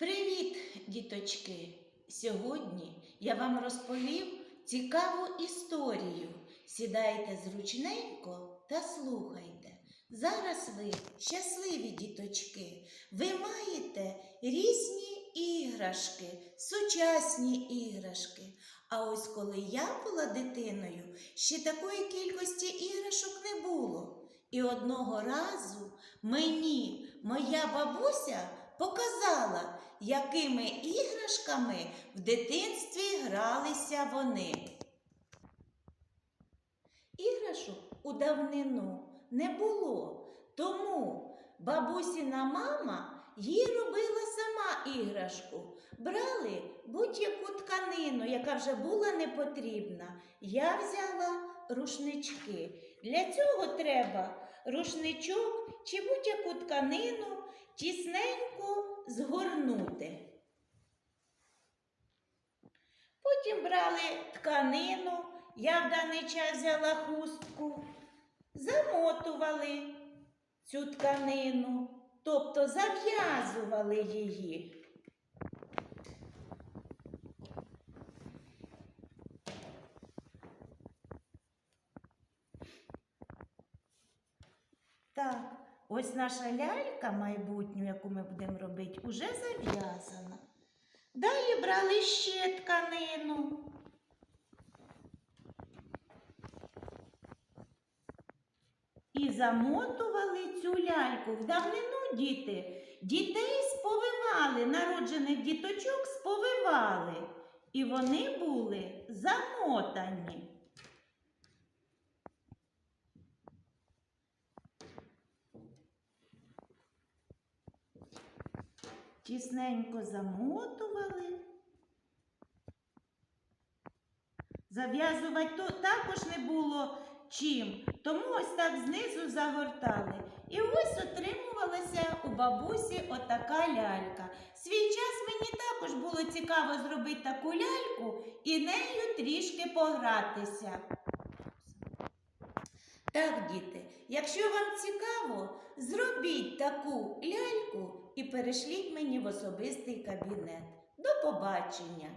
Привіт, діточки! Сьогодні я вам розповім цікаву історію. Сідайте зручненько та слухайте. Зараз ви щасливі діточки. Ви маєте різні іграшки, сучасні іграшки. А ось коли я була дитиною, ще такої кількості іграшок не було. І одного разу мені моя бабуся показала, якими іграшками в дитинстві гралися вони. Іграшок у давнину не було, тому бабусіна мама їй робила сама іграшку. Брали будь-яку тканину, яка вже була не потрібна. Я взяла рушнички. Для цього треба рушничок чи будь-яку тканину тісненько згорнути. Потім брали тканину, я в даний час взяла хустку, замотували цю тканину, тобто зав'язували її. Так, ось наша лялька майбутню, яку ми будемо робити, уже зав'язана. Далі брали ще тканину. І замотували цю ляльку. В давнину діти дітей сповивали, народжених діточок сповивали. І вони були замотані. Тісненько замотували. Зав'язувати також не було чим, тому ось так знизу загортали. І ось отримувалася у бабусі отака лялька. Свій час мені також було цікаво зробити таку ляльку і нею трішки погратися. Так, діти, якщо вам цікаво, зробіть таку ляльку і перешліть мені в особистий кабінет. До побачення!